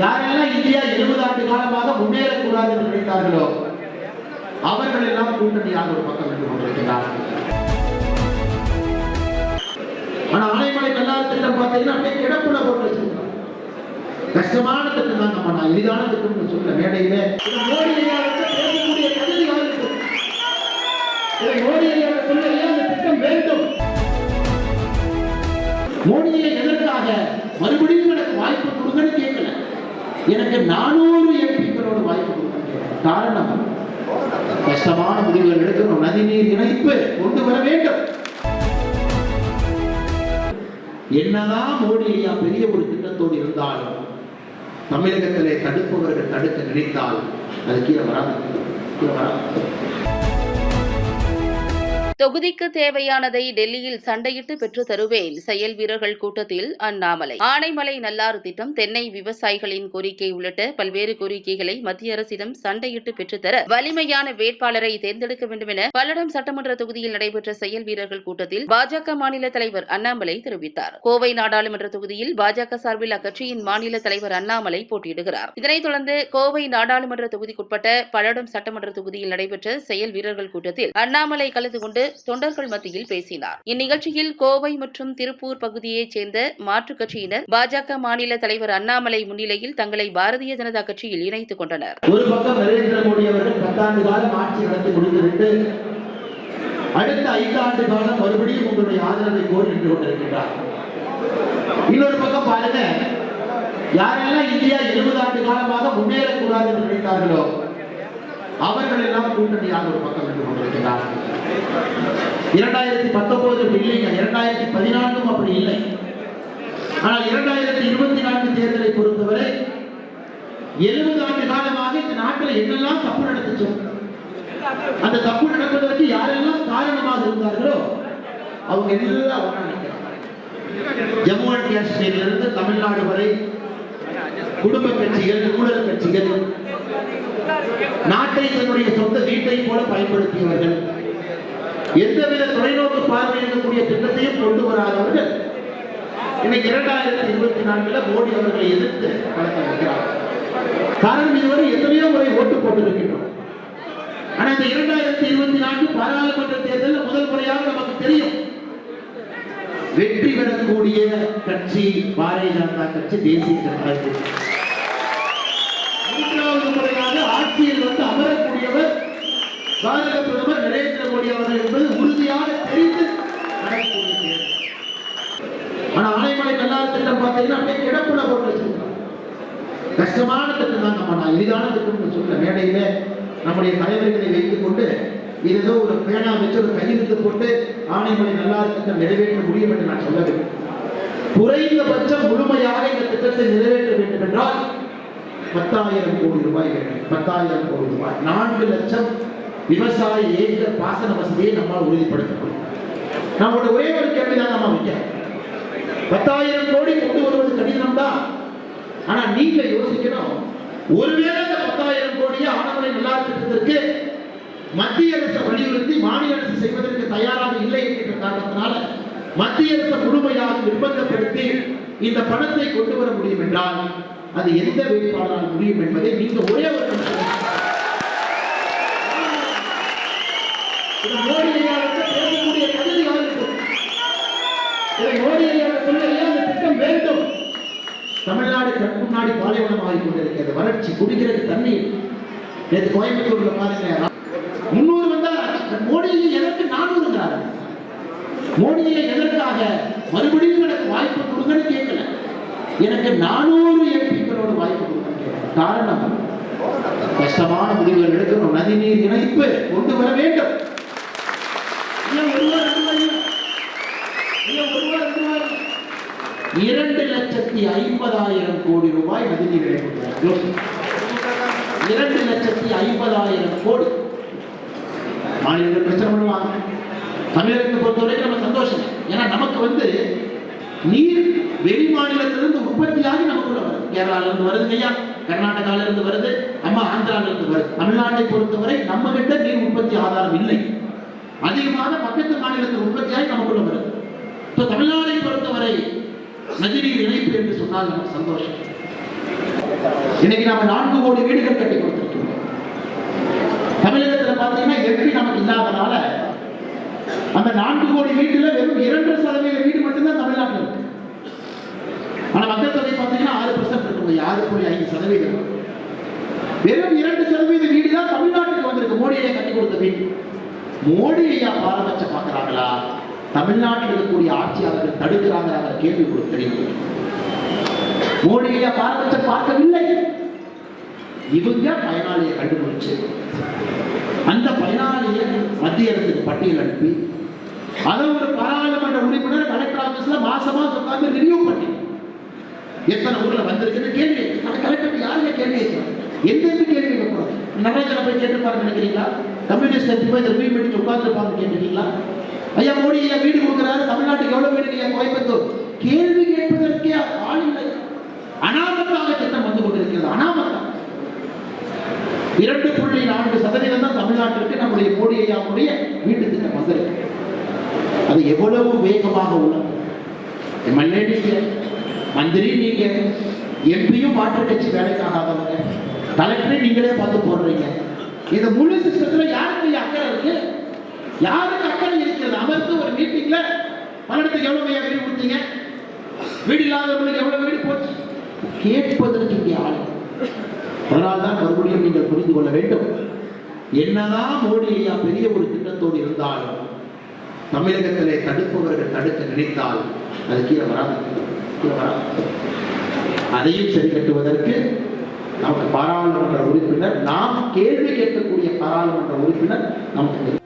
யாரெல்லாம் இந்தியா எழுபது ஆண்டு காலமாக முன்னேறக்கூடாது என்று நினைத்தார்களோ அவர்கள் எல்லாம் கூட்டணியாக ஒரு பக்கம் நின்று கொண்டிருக்கிறார்கள். ஆனா ஆனைமலை கல்லார் திட்டம் பார்த்தீங்கன்னா அப்படியே கிடப்புல போட்டு வச்சிருக்காங்க கஷ்டமான திட்டம் தான் நம்ம நான் எளிதான திட்டம்னு சொல்ல மேடையில மோடி பேசக்கூடிய தகுதி இதை மோடி சொல்ல திட்டம் வேண்டும்? மோடியை எதற்காக மறுபடியும் எனக்கு வாய்ப்பு கொடுங்கன்னு கேட்க எனக்கு நானூறு எம்பிக்களோட வாய்ப்பு காரணம் கஷ்டமான முடிவுகள் எடுக்கணும். நதிநீர் இணைப்பு கொண்டு வர வேண்டும். என்னதான் மோடி ஐயா பெரிய ஒரு திட்டத்தோடு இருந்தாலும் தமிழகத்திலே தடுப்பவர்கள் தடுக்க நினைத்தால் அது கீழே வராது. கீழே வராது. தொகுதிக்கு தேவையானதை டெல்லியில் சண்டையிட்டு பெற்று தருவேன். செயல் வீரர்கள் கூட்டத்தில் அண்ணாமலை. ஆனைமலை நல்லாறு திட்டம் தென்னை விவசாயிகளின் கோரிக்கை உள்ளிட்ட பல்வேறு கோரிக்கைகளை மத்திய அரசிடம் சண்டையிட்டு பெற்றுத்தர வலிமையான வேட்பாளரை தேர்ந்தெடுக்க வேண்டும் என பல்லடம் சட்டமன்ற தொகுதியில் நடைபெற்ற செயல் வீரர்கள் கூட்டத்தில் பாஜக மாநில தலைவர் அண்ணாமலை தெரிவித்தார். கோவை நாடாளுமன்ற தொகுதியில் பாஜக சார்பில் அக்கட்சியின் மாநில தலைவர் அண்ணாமலை போட்டியிடுகிறார். இதனைத் தொடர்ந்து கோவை நாடாளுமன்ற தொகுதிக்குட்பட்ட பல்லடம் சட்டமன்ற தொகுதியில் நடைபெற்ற செயல் வீரர்கள் கூட்டத்தில் அண்ணாமலை கலந்து கொண்டு தொண்டர்கள் மத்தியில் பேசினார். இந்நிகழ்ச்சியில் கோவை மற்றும் திருப்பூர் பகுதியைச் சேர்ந்த மாற்றுக் கட்சியினர் பாஜக மாநில தலைவர் அண்ணாமலை முன்னிலையில் தங்களை பாரதிய ஜனதா கட்சியில் இணைத்துக் கொண்டனர். ஒரு பக்கம் நரேந்திர மோடி அவர்கள் பத்தாண்டு காலம் ஆட்சி நடத்தி முடித்துவிட்டு அடுத்த ஐந்தாண்டு காலம் மறுபடியும் உங்களுடைய ஆதரவை கோரி நின்று கொண்டிருக்கின்றார். இன்னொரு பக்கம் பாருங்க யாரெல்லாம் இந்தியா எழுபது ஆண்டு காலமாக முன்னேறக்கூடாது என்று நினைத்தார்களோ அவர்கள் எல்லாம் கூட்டணியாக ஒரு பக்கம் நின்று கொண்டிருக்கிறார்கள் இரண்டாயிரத்தி பத்தொன்பது அப்படி இல்லைங்க இரண்டாயிரத்தி பதினான்கும் அப்படி இல்லை. ஆனால் இரண்டாயிரத்தி இருபத்தி நான்கு தேர்தலை பொறுத்தவரை எழுபது ஆண்டு காலமாக இந்த நாட்டில் என்னெல்லாம் தப்பு நடந்துச்சோ அந்த தப்பு நடப்பதற்கு யாரெல்லாம் காரணமாக இருந்தார்களோ அவங்க எல்லாம் ஒன்றா ஜம்மு அண்ட் காஷ்மீரிலிருந்து தமிழ்நாடு வரை குடும்ப கட்சிகள் ஊழல் கட்சிகள் நாட்டை தன்னுடைய சொந்த வீட்டை போல பயன்படுத்தியவர்கள். எந்தவித தொலைநோக்கு பார்வை இருக்கக்கூடிய திட்டத்தையும் கொண்டு வராதவர்கள். இன்னைக்கு இரண்டாயிரத்தி இருபத்தி நான்குல மோடி அவர்களை எதிர்த்து களத்தில் வைக்கிறார் காரணம் இதுவரை எத்தனையோ முறை ஓட்டு போட்டிருக்கின்றோம். ஆனா இந்த இரண்டாயிரத்தி இருபத்தி நான்கு பாராளுமன்ற தேர்தலில் முதல் முறையாக நமக்கு தெரியும். வெற்றி பெறக்கூடிய கட்சி பாரதிய ஜனதா கட்சி தேசிய ஜனதா கட்சி மூன்றாவது முறையாக ஆட்சியில் வந்து அமரக்கூடியவர் பாரத பிரதமர் நரேந்திர மோடி அவர்கள் என்பது உறுதியாக தெரிந்து நடக்கக்கூடிய தேர்தல். ஆனா ஆனைமலை கல்லார் திட்டம் பார்த்தீங்கன்னா அப்படியே கிடப்புல போட்டு வச்சிருக்காங்க. கஷ்டமான திட்டம் தான் நம்ம நான் எளிதான திட்டம்னு சொல்ல மேடையில நம்முடைய தலைவர்களை வைத்துக் கொண்டு இது ஏதோ ஒரு பேனா வச்சு ஒரு கையெழுத்து போட்டு ஆணைமலை நல்லா திட்டம் நிறைவேற்ற முடியும் என்று நான் சொல்லவில்லை குறைந்தபட்சம் முழுமையாக இந்த திட்டத்தை நிறைவேற்ற வேண்டும் என்றால் பத்தாயிரம் கோடி ரூபாய் வேண்டும் பத்தாயிரம் கோடி ரூபாய். நான்கு லட்சம் விவசாய ஏற்ற பாசன வசதியை நம்மால் உறுதிப்படுத்த முடியும் நம்மளோட ஒரே ஒரு கேள்விதான் நம்ம வைக்க பத்தாயிரம் கோடி கொண்டு வருவது கடினம் தான் ஆனா நீங்க யோசிக்கணும். ஒருவேளை இந்த பத்தாயிரம் கோடியை ஆனவரை நல்லா திட்டத்திற்கு மத்திய அரசு வலியுறுத்தி மாநில அரசு செய்வதற்கு தயாராக இல்லை என்கின்ற காரணத்தினால மத்திய அரசு முழுமையாக நிர்பந்தப்படுத்தி இந்த பணத்தை கொண்டு வர முடியும் என்றால் அது எந்த வேட்பாளரால் முடியும் என்பதை நீங்க ஒரே ஒரு இது மோடி ஐயாவுக்கு பேசக்கூடிய அவருக்கு இதை மோடி ஐயாவை சொல்ல இந்த திட்டம் வேண்டும். தமிழ்நாடு கண் முன்னாடி பாலைவனம் ஆகி கொண்டிருக்கிறது வறட்சி குடிக்கிறது தண்ணி நேற்று கோயம்புத்தூர்ல பாருங்க. முன்னூறு வந்தா மோடியை எதற்கு நானூறுங்கிறாரு மோடியை எதற்காக? மறுபடியும் எனக்கு வாய்ப்பு கொடுங்கன்னு கேட்கல. எனக்கு நானூறு எம்பிக்களோட வாய்ப்பு கொடுங்க காரணம் கஷ்டமான முடிவுகள் எடுக்கணும். நதிநீர் இணைப்பு கொண்டு வர வேண்டும். இரண்டு லட்சத்தி ஐம்பதாயிரம் கோடி ரூபாய் நிதி இரண்டு லட்சத்தி ஐம்பதாயிரம் கோடி. மாநிலங்கள் பிரச்சனை பண்ணுவாங்க தமிழகத்தை பொறுத்தவரைக்கும் நம்ம சந்தோஷம் ஏன்னா நமக்கு வந்து நீர் வெளி மாநிலத்திலிருந்து உற்பத்தியாகி நமக்குள்ள வருது. கேரளால இருந்து வருது ஐயா கர்நாடகால இருந்து வருது நம்ம ஆந்திரால இருந்து வருது. தமிழ்நாட்டை பொறுத்தவரை நம்ம கிட்ட நீர் உற்பத்தி ஆதாரம் இல்லை. அதிகமாக பக்கத்து மாநிலத்தில் உற்பத்தியாகி நமக்குள்ள வருது இப்போ தமிழ்நாடை பொறுத்தவரை நதிநீர் இணைப்பு என்று சொன்னால் நமக்கு சந்தோஷம். இன்னைக்கு நாம நான்கு கோடி வீடுகள் கட்டி கொடுத்துருக்கோம். தமிழகத்தில் பார்த்தீங்கன்னா எம்பி நமக்கு இல்லாதனால அந்த நான்கு கோடி வீட்டுல வெறும் இரண்டு சதவீத வீடு மட்டும்தான் தமிழ்நாட்டில் இருக்கு. ஆனா மக்கள் தொகை பார்த்தீங்கன்னா ஆறு பர்சன்ட் இருக்கும் ஆறு புள்ளி ஐந்து சதவீதம். வெறும் இரண்டு சதவீத வீடு தான் தமிழ்நாட்டுக்கு வந்திருக்கு. மோடியை கட்டி கொடுத்த வீடு. மோடி ஐயா பாரபட்சம் பார்க்கறாங்களா தமிழ்நாட்டில் இருக்கக்கூடிய ஆட்சியாளர்கள் தடுக்கிறாங்க கேள்வி கொடுக்க தெரியும்? மோடி ஐயா பாரபட்சம் பார்க்கவில்லை. இவங்க பயனாளியை கண்டுபிடிச்சு அந்த பயனாளியை மத்திய அரசுக்கு பட்டியல் அனுப்பி அதை ஒரு பாராளுமன்ற உறுப்பினர் கலெக்டர் ஆபீஸ்ல மாசமா உட்கார்ந்து ரிவ்யூ பண்ணி எத்தனை ஊர்ல வந்திருக்குன்னு கேள்வி. கலெக்டர் யாருங்க கேள்வி எந்த எந்த கேள்வி கேட்கக்கூடாது நடராஜனை போய் கேட்டுப்பாரு நினைக்கிறீங்களா? கம்யூனிஸ்ட் கட்சி போய் ரிவ்யூ பண்ணி உட்கார்ந்துருப்பாங்க கேட்டுருக்கீங்களா? ஐயா மோடி ஐயா வீடு கொடுக்குறாரு. தமிழ்நாட்டுக்கு எவ்வளவு வீடு ஐயா கோயம்புத்தூர். கேள்வி கேட்பதற்கே ஆள் இல்லை. அனாமத்தாக திட்டம் வந்து கொண்டிருக்கிறது. அனாமத்தம். இரண்டு புள்ளி நான்கு சதவீதம் தான் தமிழ்நாட்டிற்கு நம்முடைய மோடி ஐயாவுடைய வீட்டு திட்டம் வந்திருக்கு. அது எவ்வளவு வேகமாக உள்ளது? எம்எல்ஏ நீங்க மந்திரி நீங்க எம்பியும் மாற்றுக் கட்சி வேலைக்காகாதவங்க கலெக்டரை நீங்களே பார்த்து போடுறீங்க. இந்த முழு சிஸ்டத்துல யாருக்கு அக்கறை இருக்கு? யாருக்கு அக்கறை இருக்கிறது? அமர்ந்து ஒரு மீட்டிங்ல பணத்துக்கு எவ்வளவு ஐயா வீடு கொடுத்தீங்க? வீடு இல்லாதவர்களுக்கு எவ்வளவு வீடு போச்சு? கேட்பதற்கு இங்கே ஆள். அதனால்தான் மறுபடியும் நீங்கள் புரிந்து கொள்ள வேண்டும். என்னதான் மோடி ஐயா பெரிய ஒரு திட்டத்தோடு இருந்தாலும் தமிழகத்திலே தடுப்பவர்கள் தடுக்க நினைத்தால் அது கீழே வராது. கீழே வராது. அதையும் சரி கட்டுவதற்கு நமக்கு பாராளுமன்ற உறுப்பினர் நாம் கேள்வி கேட்கக்கூடிய பாராளுமன்ற உறுப்பினர் நமக்கு